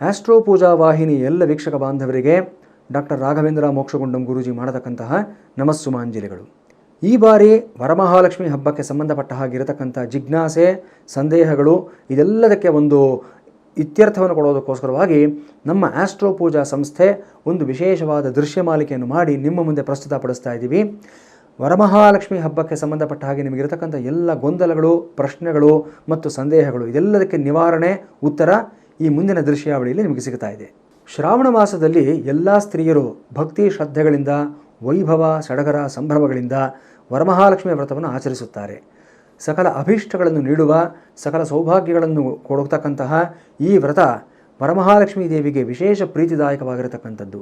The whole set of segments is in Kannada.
ಆಸ್ಟ್ರೋ ಪೂಜಾ ವಾಹಿನಿ ಎಲ್ಲ ವೀಕ್ಷಕ ಬಾಂಧವರಿಗೆ ಡಾಕ್ಟರ್ ರಾಘವೇಂದ್ರ ಮೋಕ್ಷಗುಂಡಂ ಗುರೂಜಿ ಮಾಡತಕ್ಕಂತಹ ನಮಸ್ಸುಮಾಂಜಲಿಗಳು ಈ ಬಾರಿ ವರಮಹಾಲಕ್ಷ್ಮಿ ಹಬ್ಬಕ್ಕೆ ಸಂಬಂಧಪಟ್ಟ ಹಾಗಿರತಕ್ಕಂಥ ಜಿಜ್ಞಾಸೆ, ಸಂದೇಹಗಳು, ಇದೆಲ್ಲದಕ್ಕೆ ಒಂದು ಇತ್ಯರ್ಥವನ್ನು ಕೊಡೋದಕ್ಕೋಸ್ಕರವಾಗಿ ನಮ್ಮ ಆಸ್ಟ್ರೋ ಪೂಜಾ ಸಂಸ್ಥೆ ಒಂದು ವಿಶೇಷವಾದ ದೃಶ್ಯ ಮಾಲಿಕೆಯನ್ನು ಮಾಡಿ ನಿಮ್ಮ ಮುಂದೆ ಪ್ರಸ್ತುತಪಡಿಸ್ತಾ ಇದ್ದೀವಿ. ವರಮಹಾಲಕ್ಷ್ಮಿ ಹಬ್ಬಕ್ಕೆ ಸಂಬಂಧಪಟ್ಟ ಹಾಗೆ ನಿಮಗಿರತಕ್ಕಂಥ ಎಲ್ಲ ಗೊಂದಲಗಳು, ಪ್ರಶ್ನೆಗಳು ಮತ್ತು ಸಂದೇಹಗಳು ಇದೆಲ್ಲದಕ್ಕೆ ನಿವಾರಣೆ, ಉತ್ತರ ಈ ಮುಂದಿನ ದೃಶ್ಯಾವಳಿಯಲ್ಲಿ ನಿಮಗೆ ಸಿಗ್ತಾ ಇದೆ. ಶ್ರಾವಣ ಮಾಸದಲ್ಲಿ ಎಲ್ಲ ಸ್ತ್ರೀಯರು ಭಕ್ತಿ ಶ್ರದ್ಧೆಗಳಿಂದ, ವೈಭವ, ಸಡಗರ ಸಂಭ್ರಮಗಳಿಂದ ವರಮಹಾಲಕ್ಷ್ಮಿಯ ವ್ರತವನ್ನು ಆಚರಿಸುತ್ತಾರೆ. ಸಕಲ ಅಭೀಷ್ಟಗಳನ್ನು ನೀಡುವ, ಸಕಲ ಸೌಭಾಗ್ಯಗಳನ್ನು ಕೊಡತಕ್ಕಂತಹ ಈ ವ್ರತ ವರಮಹಾಲಕ್ಷ್ಮೀ ದೇವಿಗೆ ವಿಶೇಷ ಪ್ರೀತಿದಾಯಕವಾಗಿರತಕ್ಕಂಥದ್ದು.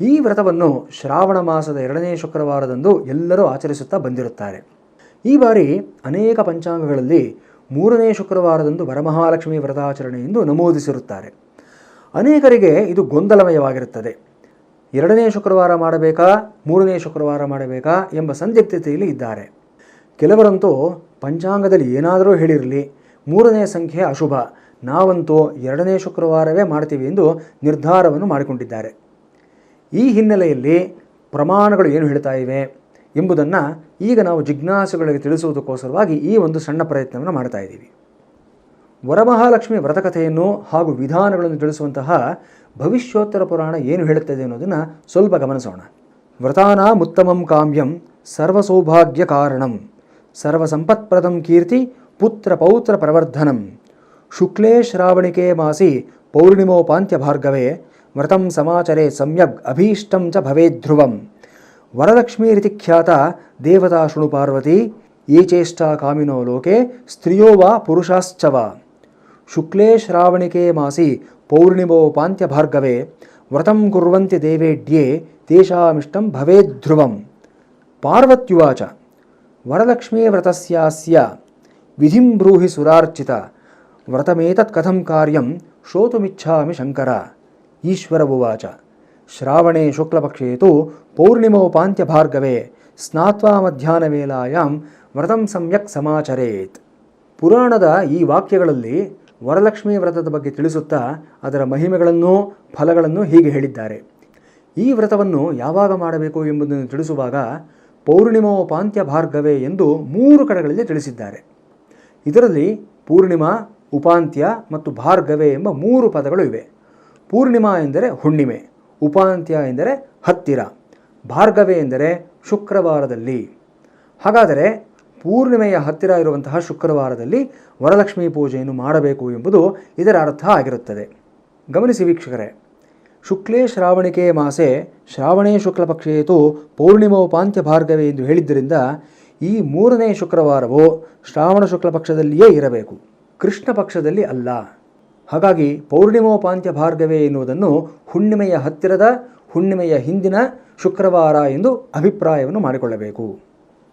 ಈ ವ್ರತವನ್ನು ಶ್ರಾವಣ ಮಾಸದ ಎರಡನೇ ಶುಕ್ರವಾರದಂದು ಎಲ್ಲರೂ ಆಚರಿಸುತ್ತಾ ಬಂದಿರುತ್ತಾರೆ. ಈ ಬಾರಿ ಅನೇಕ ಪಂಚಾಂಗಗಳಲ್ಲಿ ಮೂರನೇ ಶುಕ್ರವಾರದಂದು ವರಮಹಾಲಕ್ಷ್ಮಿ ವ್ರತಾಚರಣೆ ಎಂದು ನಮೂದಿಸಿರುತ್ತಾರೆ. ಅನೇಕರಿಗೆ ಇದು ಗೊಂದಲಮಯವಾಗಿರುತ್ತದೆ. ಎರಡನೇ ಶುಕ್ರವಾರ ಮಾಡಬೇಕಾ, ಮೂರನೇ ಶುಕ್ರವಾರ ಮಾಡಬೇಕಾ ಎಂಬ ಸಂದಿಗ್ಧತೆಯಲ್ಲಿ ಇದ್ದಾರೆ. ಕೆಲವರಂತೂ ಪಂಚಾಂಗದಲ್ಲಿ ಏನಾದರೂ ಹೇಳಿರಲಿ, ಮೂರನೇ ಸಂಖ್ಯೆ ಅಶುಭ, ನಾವಂತೂ ಎರಡನೇ ಶುಕ್ರವಾರವೇ ಮಾಡ್ತೀವಿ ಎಂದು ನಿರ್ಧಾರವನ್ನು ಮಾಡಿಕೊಂಡಿದ್ದಾರೆ. ಈ ಹಿನ್ನೆಲೆಯಲ್ಲಿ ಪ್ರಮಾಣಗಳು ಏನು ಹೇಳ್ತಾ ಇವೆ? ಎಂಬುದನ್ನು ಈಗ ನಾವು ಜಿಜ್ಞಾಸುಗಳಿಗೆ ತಿಳಿಸುವುದಕ್ಕೋಸ್ಕರವಾಗಿ ಈ ಒಂದು ಸಣ್ಣ ಪ್ರಯತ್ನವನ್ನು ಮಾಡ್ತಾ ಇದ್ದೀವಿ. ವರಮಹಾಲಕ್ಷ್ಮಿ ವ್ರತಕಥೆಯನ್ನು ಹಾಗೂ ವಿಧಾನಗಳನ್ನು ತಿಳಿಸುವಂತಹ ಭವಿಷ್ಯೋತ್ತರ ಪುರಾಣ ಏನು ಹೇಳುತ್ತದೆ ಅನ್ನೋದನ್ನು ಸ್ವಲ್ಪ ಗಮನಿಸೋಣ. ವ್ರತಾನಾಮುತ್ತಮಂ ಕಾಮ್ಯಂ ಸರ್ವಸೌಭಾಗ್ಯ ಕಾರಣಂ ಸರ್ವಸಂಪತ್ಪ್ರದಂ ಕೀರ್ತಿ ಪುತ್ರ ಪೌತ್ರ ಪ್ರವರ್ಧನಂ ಶುಕ್ಲೇ ಶ್ರಾವಣಿಕೆ ಮಾಸಿ ಪೌರ್ಣಿಮೋಪಾಂತ್ಯ ಭಾರ್ಗವೇ ವ್ರತಂ ಸಮಾಚರೆ ಸಮ್ಯಗ್ ಅಭೀಷ್ಟಂ ಚ ಭವೇದ್ಧ್ರುವಂ వరలక్ష్మీరితి వరలక్ష్మీరితిఖ్యాత దేవతాశృణు పార్వతి ఏ చేష్టా కామినో లోకే స్త్రియో వా పురుషాశ్చవ శుక్లే శ్రావణికే మాసి పౌర్ణిమో పాంత్యభార్గవే వ్రతం కుర్వంతి దేవేడ్యే తేషామిష్టం భవేద్ధృవం పార్వత్యువాచ వరలక్ష్మీ వరలక్ష్మీవ్రతస్యాస్య విధిం బ్రూహి సురార్చిత వ్రతమేతత్ కథం కార్యం శ్రోతుమిచ్చామి శంకర. ఈశ్వర ఉవాచ ಶ್ರಾವಣೆ ಶುಕ್ಲಪಕ್ಷೇ ತು ಪೌರ್ಣಿಮೋಪಾಂತ್ಯ ಭಾರ್ಗವೇ ಸ್ನಾತ್ವಾ ಮಧ್ಯಾಹ್ನವೇಲಾಯಾಂ ವ್ರತಂ ಸಮ್ಯಕ್ ಸಮಾಚರೇತ್. ಪುರಾಣದ ಈ ವಾಕ್ಯಗಳಲ್ಲಿ ವರಲಕ್ಷ್ಮಿ ವ್ರತದ ಬಗ್ಗೆ ತಿಳಿಸುತ್ತಾ ಅದರ ಮಹಿಮೆಗಳನ್ನು ಫಲಗಳನ್ನು ಹೀಗೆ ಹೇಳಿದ್ದಾರೆ. ಈ ವ್ರತವನ್ನು ಯಾವಾಗ ಮಾಡಬೇಕು ಎಂಬುದನ್ನು ತಿಳಿಸುವಾಗ ಪೌರ್ಣಿಮೋಪಾಂತ್ಯ ಭಾರ್ಗವೇ ಎಂದು ಮೂರು ಕಡೆಗಳಲ್ಲಿ ತಿಳಿಸಿದ್ದಾರೆ. ಇದರಲ್ಲಿ ಪೂರ್ಣಿಮಾ, ಉಪಾಂತ್ಯ ಮತ್ತು ಭಾರ್ಗವೇ ಎಂಬ ಮೂರು ಪದಗಳು ಇವೆ. ಪೂರ್ಣಿಮಾ ಎಂದರೆ ಹುಣ್ಣಿಮೆ ಉಪಾಂತ್ಯ ಎಂದರೆ ಹತ್ತಿರ, ಭಾರ್ಗವೆ ಎಂದರೆ ಶುಕ್ರವಾರದಲ್ಲಿ. ಹಾಗಾದರೆ ಪೂರ್ಣಿಮೆಯ ಹತ್ತಿರ ಇರುವಂತಹ ಶುಕ್ರವಾರದಲ್ಲಿ ವರಲಕ್ಷ್ಮಿ ಪೂಜೆಯನ್ನು ಮಾಡಬೇಕು ಎಂಬುದು ಇದರ ಅರ್ಥ ಆಗಿರುತ್ತದೆ. ಗಮನಿಸಿ ವೀಕ್ಷಕರೇ, ಶುಕ್ಲೇ ಶ್ರಾವಣಿಕೆ ಮಾಸೆ ಶ್ರಾವಣೇ ಶುಕ್ಲಪಕ್ಷೇತು ಪೌರ್ಣಿಮೋಪಾಂತ್ಯ ಭಾರ್ಗವೆ ಎಂದು ಹೇಳಿದ್ದರಿಂದ ಈ ಮೂರನೇ ಶುಕ್ರವಾರವು ಶ್ರಾವಣ ಶುಕ್ಲ ಪಕ್ಷದಲ್ಲಿಯೇ ಇರಬೇಕು ಕೃಷ್ಣ ಪಕ್ಷದಲ್ಲಿ ಅಲ್ಲ. ಹಾಗಾಗಿ ಪೌರ್ಣಿಮೋಪಾಂತ್ಯ ಭಾರ್ಗವೆ ಎನ್ನುವುದನ್ನು ಹುಣ್ಣಿಮೆಯ ಹತ್ತಿರದ, ಹುಣ್ಣಿಮೆಯ ಹಿಂದಿನ ಶುಕ್ರವಾರ ಎಂದು ಅಭಿಪ್ರಾಯವನ್ನು ಮಾಡಿಕೊಳ್ಳಬೇಕು.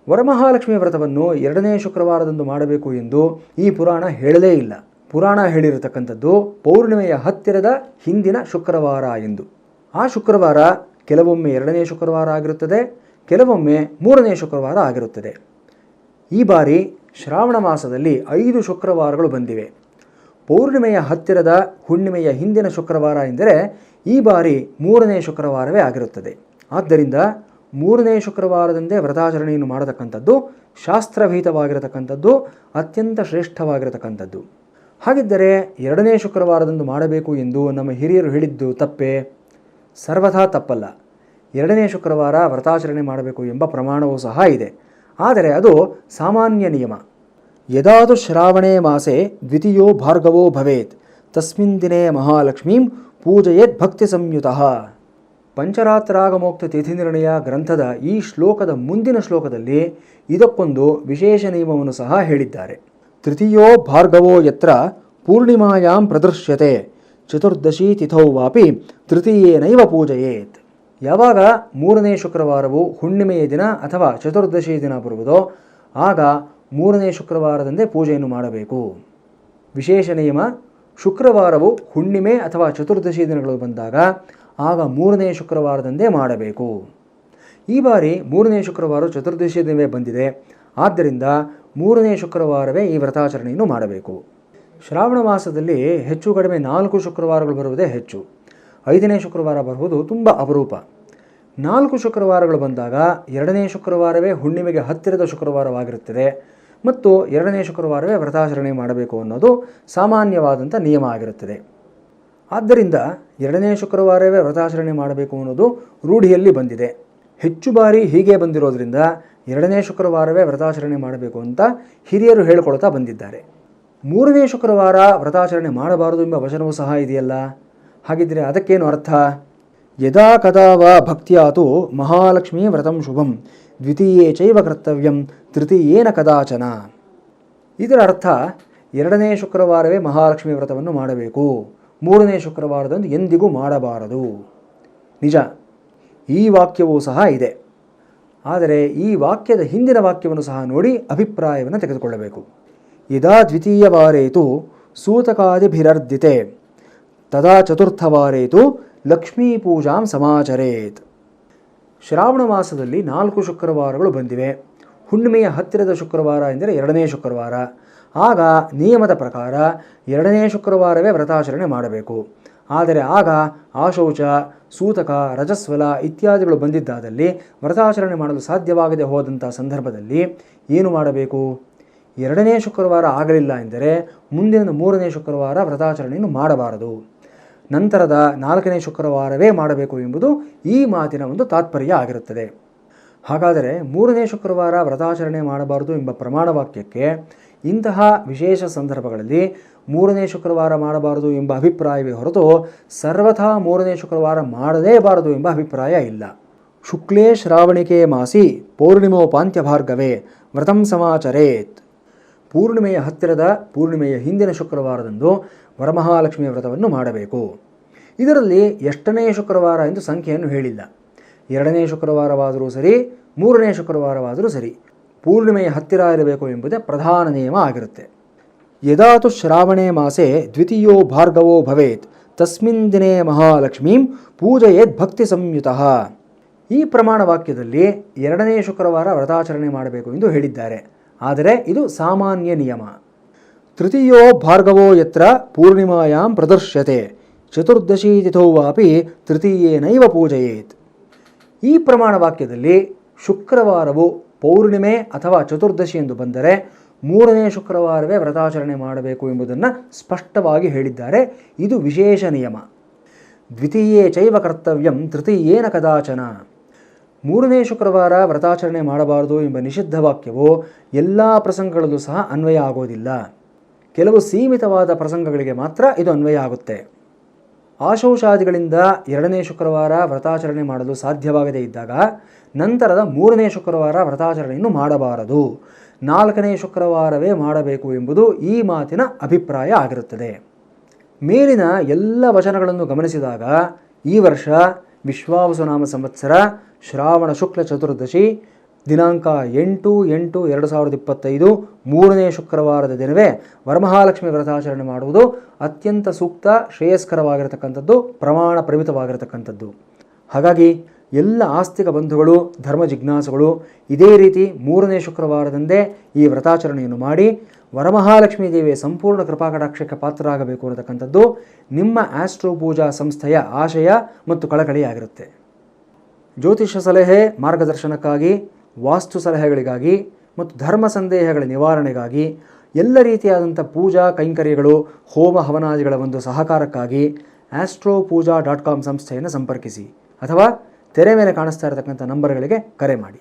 ವರಮಹಾಲಕ್ಷ್ಮಿ ವ್ರತವನ್ನು ಎರಡನೇ ಶುಕ್ರವಾರದಂದು ಮಾಡಬೇಕು ಎಂದು ಈ ಪುರಾಣ ಹೇಳಲೇ ಇಲ್ಲ. ಪುರಾಣ ಹೇಳಿರತಕ್ಕಂಥದ್ದು ಪೌರ್ಣಿಮೆಯ ಹತ್ತಿರದ ಹಿಂದಿನ ಶುಕ್ರವಾರ ಎಂದು. ಆ ಶುಕ್ರವಾರ ಕೆಲವೊಮ್ಮೆ ಎರಡನೇ ಶುಕ್ರವಾರ ಆಗಿರುತ್ತದೆ, ಕೆಲವೊಮ್ಮೆ ಮೂರನೇ ಶುಕ್ರವಾರ ಆಗಿರುತ್ತದೆ. ಈ ಬಾರಿ ಶ್ರಾವಣ ಮಾಸದಲ್ಲಿ ಐದು ಶುಕ್ರವಾರಗಳು ಬಂದಿವೆ. ಪೌರ್ಣಿಮೆಯ ಹತ್ತಿರದ ಹುಣ್ಣಿಮೆಯ ಹಿಂದಿನ ಶುಕ್ರವಾರ ಎಂದರೆ ಈ ಬಾರಿ ಮೂರನೇ ಶುಕ್ರವಾರವೇ ಆಗಿರುತ್ತದೆ. ಆದ್ದರಿಂದ ಮೂರನೇ ಶುಕ್ರವಾರದಂದೇ ವ್ರತಾಚರಣೆಯನ್ನು ಮಾಡತಕ್ಕಂಥದ್ದು ಶಾಸ್ತ್ರಭೀತವಾಗಿರತಕ್ಕಂಥದ್ದು ಅತ್ಯಂತ ಶ್ರೇಷ್ಠವಾಗಿರತಕ್ಕಂಥದ್ದು. ಹಾಗಿದ್ದರೆ ಎರಡನೇ ಶುಕ್ರವಾರದಂದು ಮಾಡಬೇಕು ಎಂದು ನಮ್ಮ ಹಿರಿಯರು ಹೇಳಿದ್ದು ತಪ್ಪೇ? ಸರ್ವಥಾ ತಪ್ಪಲ್ಲ. ಎರಡನೇ ಶುಕ್ರವಾರ ವ್ರತಾಚರಣೆ ಮಾಡಬೇಕು ಎಂಬ ಪ್ರಮಾಣವೂ ಸಹ ಇದೆ. ಆದರೆ ಅದು ಸಾಮಾನ್ಯ ನಿಯಮ. ಯದಾದು ಶ್ರಾವಣೆ ಮಾಸೆ ದ್ವಿತೀಯೋ ಭಾರ್ಗವೋ ಭವೇತ್. ತಸ್ಮಿನ್ ದಿನೇ ಮಹಾಲಕ್ಷ್ಮೀಂ ಪೂಜೆಯೇತ್ ಭಕ್ತಿ ಸಂಯುತಃ. ಪಂಚರಾತ್ರಾಗಮೋಕ್ತ ತಿಥಿ ನಿರ್ಣಯ ಗ್ರಂಥದ ಈ ಶ್ಲೋಕದ ಮುಂದಿನ ಶ್ಲೋಕದಲ್ಲಿ ಇದಕ್ಕೊಂದು ವಿಶೇಷ ನಿಯಮವನ್ನು ಸಹ ಹೇಳಿದ್ದಾರೆ. ತೃತೀಯೋ ಭಾರ್ಗವೋ ಯತ್ರ ಪೂರ್ಣಿಮಾಯಾಂ ಪ್ರದೃಶ್ಯತೆ ಚತುರ್ದಶಿ ತಿಥೌ ವಾಪಿ ತೃತೀಯೇನೈವ ಪೂಜಯೇತ್. ಯಾವಾಗ ಮೂರನೇ ಶುಕ್ರವಾರವು ಹುಣ್ಣಿಮೆಯ ದಿನ ಅಥವಾ ಚತುರ್ದಶಿ ದಿನ ಬರುವುದೋ ಆಗ ಮೂರನೇ ಶುಕ್ರವಾರದಂದೇ ಪೂಜೆಯನ್ನು ಮಾಡಬೇಕು. ವಿಶೇಷ ನಿಯಮ, ಶುಕ್ರವಾರವು ಹುಣ್ಣಿಮೆ ಅಥವಾ ಚತುರ್ದಶಿ ದಿನಗಳು ಬಂದಾಗ ಆಗ ಮೂರನೇ ಶುಕ್ರವಾರದಂದೇ ಮಾಡಬೇಕು. ಈ ಬಾರಿ ಮೂರನೇ ಶುಕ್ರವಾರ ಚತುರ್ದಶಿ ದಿನವೇ ಬಂದಿದೆ. ಆದ್ದರಿಂದ ಮೂರನೇ ಶುಕ್ರವಾರವೇ ಈ ವ್ರತಾಚರಣೆಯನ್ನು ಮಾಡಬೇಕು. ಶ್ರಾವಣ ಮಾಸದಲ್ಲಿ ಹೆಚ್ಚು ಕಡಿಮೆ ನಾಲ್ಕು ಶುಕ್ರವಾರಗಳು ಬರುವುದೇ ಹೆಚ್ಚು. ಐದನೇ ಶುಕ್ರವಾರ ಬರುವುದು ತುಂಬ ಅಪರೂಪ. ನಾಲ್ಕು ಶುಕ್ರವಾರಗಳು ಬಂದಾಗ ಎರಡನೇ ಶುಕ್ರವಾರವೇ ಹುಣ್ಣಿಮೆಗೆ ಹತ್ತಿರದ ಶುಕ್ರವಾರವಾಗಿರುತ್ತದೆ. ಮತ್ತು ಎರಡನೇ ಶುಕ್ರವಾರವೇ ವ್ರತಾಚರಣೆ ಮಾಡಬೇಕು ಅನ್ನೋದು ಸಾಮಾನ್ಯವಾದಂಥ ನಿಯಮ ಆಗಿರುತ್ತದೆ. ಆದ್ದರಿಂದ ಎರಡನೇ ಶುಕ್ರವಾರವೇ ವ್ರತಾಚರಣೆ ಮಾಡಬೇಕು ಅನ್ನೋದು ರೂಢಿಯಲ್ಲಿ ಬಂದಿದೆ. ಹೆಚ್ಚು ಬಾರಿ ಹೀಗೆ ಬಂದಿರೋದ್ರಿಂದ ಎರಡನೇ ಶುಕ್ರವಾರವೇ ವ್ರತಾಚರಣೆ ಮಾಡಬೇಕು ಅಂತ ಹಿರಿಯರು ಹೇಳಿಕೊಳ್ತಾ ಬಂದಿದ್ದಾರೆ. ಮೂರನೇ ಶುಕ್ರವಾರ ವ್ರತಾಚರಣೆ ಮಾಡಬಾರದು ಎಂಬ ವಚನವೂ ಸಹ ಇದೆಯಲ್ಲ? ಹಾಗಿದ್ದರೆ ಅದಕ್ಕೇನು ಅರ್ಥ? ಯದಾ ಕದಾ ವಾ ಭಕ್ತಿಯಾತು ಮಹಾಲಕ್ಷ್ಮೀ ವ್ರತಂ ಶುಭಂ ದ್ವಿತೀಯೇ ಚೈವ ಕರ್ತವ್ಯಂ ತೃತೀಯೇನ ಕದಾಚನ ಇದರ ಅರ್ಥ ಎರಡನೇ ಶುಕ್ರವಾರವೇ ಮಹಾಲಕ್ಷ್ಮಿ ವ್ರತವನ್ನು ಮಾಡಬೇಕು. ಮೂರನೇ ಶುಕ್ರವಾರದಂದು ಎಂದಿಗೂ ಮಾಡಬಾರದು. ನಿಜ, ಈ ವಾಕ್ಯವೂ ಸಹ ಇದೆ. ಆದರೆ ಈ ವಾಕ್ಯದ ಹಿಂದಿನ ವಾಕ್ಯವನ್ನು ಸಹ ನೋಡಿ ಅಭಿಪ್ರಾಯವನ್ನು ತೆಗೆದುಕೊಳ್ಳಬೇಕು. ಯದಾ ದ್ವಿತೀಯವಾರೇತು ಸೂತಕಾದಿಭಿರರ್ಧಿತೆ, ತದಾ ಚತುರ್ಥವಾರೇತು ಲಕ್ಷ್ಮೀ ಪೂಜಾಂ ಸಮಾಚರೇತ್. ಶ್ರಾವಣ ಮಾಸದಲ್ಲಿ ನಾಲ್ಕು ಶುಕ್ರವಾರಗಳು ಬಂದಿವೆ. ಹುಣ್ಣಿಮೆಯ ಹತ್ತಿರದ ಶುಕ್ರವಾರ ಎಂದರೆ ಎರಡನೇ ಶುಕ್ರವಾರ. ಆಗ ನಿಯಮದ ಪ್ರಕಾರ ಎರಡನೇ ಶುಕ್ರವಾರವೇ ವ್ರತಾಚರಣೆ ಮಾಡಬೇಕು. ಆದರೆ ಆಗ ಆಶೌಚ, ಸೂತಕ, ರಜಸ್ವಲ ಇತ್ಯಾದಿಗಳು ಬಂದಿದ್ದಾದಲ್ಲಿ ವ್ರತಾಚರಣೆ ಮಾಡಲು ಸಾಧ್ಯವಾಗದೆ ಹೋದಂಥ ಸಂದರ್ಭದಲ್ಲಿ ಏನು ಮಾಡಬೇಕು? ಎರಡನೇ ಶುಕ್ರವಾರ ಆಗಲಿಲ್ಲ ಎಂದರೆ ಮುಂದಿನ ಮೂರನೇ ಶುಕ್ರವಾರ ವ್ರತಾಚರಣೆಯನ್ನು ಮಾಡಬಾರದು. ನಂತರದ ನಾಲ್ಕನೇ ಶುಕ್ರವಾರವೇ ಮಾಡಬೇಕು ಎಂಬುದು ಈ ಮಾತಿನ ಒಂದು ತಾತ್ಪರ್ಯ ಆಗಿರುತ್ತದೆ. ಹಾಗಾದರೆ ಮೂರನೇ ಶುಕ್ರವಾರ ವ್ರತಾಚರಣೆ ಮಾಡಬಾರದು ಎಂಬ ಪ್ರಮಾಣ ವಾಕ್ಯಕ್ಕೆ ಇಂತಹ ವಿಶೇಷ ಸಂದರ್ಭಗಳಲ್ಲಿ ಮೂರನೇ ಶುಕ್ರವಾರ ಮಾಡಬಾರದು ಎಂಬ ಅಭಿಪ್ರಾಯವೇ ಹೊರತು ಸರ್ವಥಾ ಮೂರನೇ ಶುಕ್ರವಾರ ಮಾಡಲೇಬಾರದು ಎಂಬ ಅಭಿಪ್ರಾಯ ಇಲ್ಲ. ಶುಕ್ಲೇ ಶ್ರಾವಣಿಕೆ ಮಾಸಿ ಪೌರ್ಣಿಮೋಪಾಂತ್ಯ ಭಾರ್ಗವೇ ವ್ರತಂ ಸಮಾಚರೇತ್. ಪೂರ್ಣಿಮೆಯ ಹತ್ತಿರದ ಪೂರ್ಣಿಮೆಯ ಹಿಂದಿನ ಶುಕ್ರವಾರದಂದು ವರಮಹಾಲಕ್ಷ್ಮಿಯ ವ್ರತವನ್ನು ಮಾಡಬೇಕು. ಇದರಲ್ಲಿ ಎಷ್ಟನೇ ಶುಕ್ರವಾರ ಎಂದು ಸಂಖ್ಯೆಯನ್ನು ಹೇಳಿಲ್ಲ. ಎರಡನೇ ಶುಕ್ರವಾರವಾದರೂ ಸರಿ, ಮೂರನೇ ಶುಕ್ರವಾರವಾದರೂ ಸರಿ ಪೂರ್ಣಿಮೆಯ ಹತ್ತಿರ ಇರಬೇಕು ಎಂಬುದೇ ಪ್ರಧಾನ ನಿಯಮ ಆಗಿರುತ್ತೆ. ಯದಾತು ಶ್ರಾವಣೇ ಮಾಸೆ ದ್ವಿತೀಯೋ ಭಾರ್ಗವೋ ಭವೇತ್, ತಸ್ಮಿನ್ ದಿನೇ ಮಹಾಲಕ್ಷ್ಮೀಂ ಪೂಜಯೇತ್ ಭಕ್ತಿ ಸಂಯುತ. ಈ ಪ್ರಮಾಣ ವಾಕ್ಯದಲ್ಲಿ ಎರಡನೇ ಶುಕ್ರವಾರ ವ್ರತಾಚರಣೆ ಮಾಡಬೇಕು ಎಂದು ಹೇಳಿದ್ದಾರೆ. ಆದರೆ ಇದು ಸಾಮಾನ್ಯ ನಿಯಮ. ತೃತೀಯೋ ಭಾರ್ಗವೋ ಯತ್ರ ಪೂರ್ಣಿಮಾಯಾಂ ಪ್ರದರ್ಶ್ಯತೆ. ಚತುರ್ದಶಿ ತಿಥೋವಾಪಿ ತೃತೀಯೇನೈವ ಪೂಜಯೇತ್. ಈ ಪ್ರಮಾಣ ವಾಕ್ಯದಲ್ಲಿ ಶುಕ್ರವಾರವು ಪೌರ್ಣಿಮೆ ಅಥವಾ ಚತುರ್ದಶಿ ಎಂದು ಬಂದರೆ ಮೂರನೇ ಶುಕ್ರವಾರವೇ ವ್ರತಾಚರಣೆ ಮಾಡಬೇಕು ಎಂಬುದನ್ನು ಸ್ಪಷ್ಟವಾಗಿ ಹೇಳಿದ್ದಾರೆ. ಇದು ವಿಶೇಷ ನಿಯಮ. ದ್ವಿತೀಯೇ ಚೈವ ಕರ್ತವ್ಯಂ ತೃತೀಯೇನ ಕದಾಚನ. ಮೂರನೇ ಶುಕ್ರವಾರ ವ್ರತಾಚರಣೆ ಮಾಡಬಾರದು ಎಂಬ ನಿಷಿದ್ಧ ವಾಕ್ಯವು ಎಲ್ಲ ಪ್ರಸಂಗಗಳಲ್ಲೂ ಸಹ ಅನ್ವಯ ಆಗೋದಿಲ್ಲ. ಕೆಲವು ಸೀಮಿತವಾದ ಪ್ರಸಂಗಗಳಿಗೆ ಮಾತ್ರ ಇದು ಅನ್ವಯ ಆಗುತ್ತೆ. ಆಶೌಷಾದಿಗಳಿಂದ ಎರಡನೇ ಶುಕ್ರವಾರ ವ್ರತಾಚರಣೆ ಮಾಡಲು ಸಾಧ್ಯವಾಗದೇ ಇದ್ದಾಗ ನಂತರದ ಮೂರನೇ ಶುಕ್ರವಾರ ವ್ರತಾಚರಣೆಯನ್ನು ಮಾಡಬಾರದು. ನಾಲ್ಕನೇ ಶುಕ್ರವಾರವೇ ಮಾಡಬೇಕು ಎಂಬುದು ಈ ಮಾತಿನ ಅಭಿಪ್ರಾಯ ಆಗಿರುತ್ತದೆ. ಮೇಲಿನ ಎಲ್ಲ ವಚನಗಳನ್ನು ಗಮನಿಸಿದಾಗ ಈ ವರ್ಷ ವಿಶ್ವಾವಸುನಾಮ ಸಂವತ್ಸರ ಶ್ರಾವಣ ಶುಕ್ಲ ಚತುರ್ದಶಿ ದಿನಾಂಕ ಎಂಟು ಎಂಟು ಎರಡು ಸಾವಿರದ ಇಪ್ಪತ್ತೈದು ಮೂರನೇ ಶುಕ್ರವಾರದ ದಿನವೇ ವರಮಹಾಲಕ್ಷ್ಮಿ ವ್ರತಾಚರಣೆ ಮಾಡುವುದು ಅತ್ಯಂತ ಸೂಕ್ತ, ಶ್ರೇಯಸ್ಕರವಾಗಿರತಕ್ಕಂಥದ್ದು, ಪ್ರಮಾಣ ಪ್ರಮಿತವಾಗಿರತಕ್ಕಂಥದ್ದು. ಹಾಗಾಗಿ ಎಲ್ಲ ಆಸ್ತಿಕ ಬಂಧುಗಳು, ಧರ್ಮ ಜಿಜ್ಞಾಸುಗಳು ಇದೇ ರೀತಿ ಮೂರನೇ ಶುಕ್ರವಾರದಂದೇ ಈ ವ್ರತಾಚರಣೆಯನ್ನು ಮಾಡಿ ವರಮಹಾಲಕ್ಷ್ಮೀ ದೇವಿಯ ಸಂಪೂರ್ಣ ಕೃಪಾಕಟಾಕ್ಷಕ್ಕೆ ಪಾತ್ರರಾಗಬೇಕು ಅನ್ನತಕ್ಕಂಥದ್ದು ನಿಮ್ಮ ಆಸ್ಟ್ರೋ ಪೂಜಾ ಸಂಸ್ಥೆಯ ಆಶಯ ಮತ್ತು ಕಳಕಳಿಯಾಗಿರುತ್ತೆ. ಜ್ಯೋತಿಷ ಸಲಹೆ, ಮಾರ್ಗದರ್ಶನಕ್ಕಾಗಿ, ವಾಸ್ತು ಸಲಹೆಗಳಿಗಾಗಿ ಮತ್ತು ಧರ್ಮ ಸಂದೇಹಗಳ ನಿವಾರಣೆಗಾಗಿ, ಎಲ್ಲ ರೀತಿಯಾದಂಥ ಪೂಜಾ ಕೈಂಕರ್ಯಗಳು, ಹೋಮ ಹವನಾದಿಗಳ ಒಂದು ಸಹಕಾರಕ್ಕಾಗಿ ಆಸ್ಟ್ರೋ ಪೂಜಾ ಡಾಟ್ ಕಾಮ್ ಸಂಸ್ಥೆಯನ್ನು ಸಂಪರ್ಕಿಸಿ ಅಥವಾ ತೆರೆ ಮೇಲೆ ಕಾಣಿಸ್ತಾ ಇರತಕ್ಕಂಥ ನಂಬರ್ಗಳಿಗೆ ಕರೆ ಮಾಡಿ.